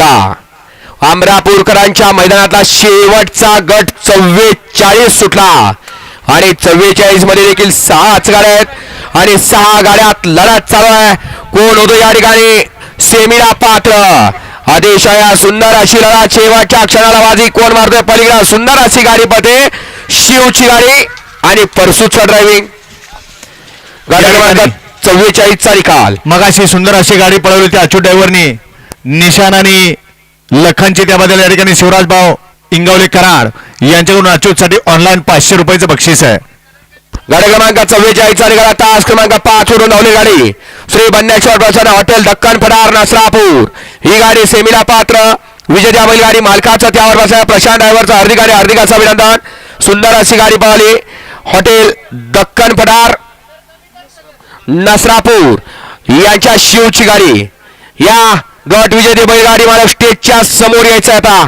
घेतला अमरापूरकरांच्या मैदानातला शेवटचा गट चव्वेचाळीस सुटला. आणि चव्वेचाळीसमध्ये देखील सहाच गाड्या आहेत आणि सहा गाड्यात लढत चालू आहे. कोण होतो या ठिकाणी? सेमीला पात्र. अतिशय सुंदर अशी लढत. शेवटच्या क्षणाला बाजी कोण मारतोय? पलीकडे सुंदर अशी गाडी पते शिवची गाडी आणि परसूचा ड्रायव्हिंग गाडी चव्वेचाळीसचा निकाल. मगाशी सुंदर अशी गाडी पळवली होती अच्युत ड्रायव्हरनी. निशान आणि लखनची त्याबद्दल या ठिकाणी शिवराज भाऊ इंगवले कराड यांच्याकडून अच्युतसाठी ऑनलाईन पाचशे रुपयाचं बक्षीस आहे. गाडी क्रमांक चव्वेचाळीसचा निघाला तास क्रमांक पाच वरून धावली गाडी. श्री बन्याश्वर प्रसन्न हॉटेल दक्कन फडार नसरापूर. ही गाडी सेमीला पात्र. विजेत्या बैलगाडी मालकाचं त्यावर बसल्या प्रशांत ड्रायव्हरचा हार्दिक आणि हार्दिकाचं अभिनंदन. सुंदर अशी गाडी पाहली हॉटेल दक्कन फडार नसरापूर. यांच्या शिवची गाडी. या गट विजेते बैलगाडी मला स्टेजच्या समोर यायचं आता.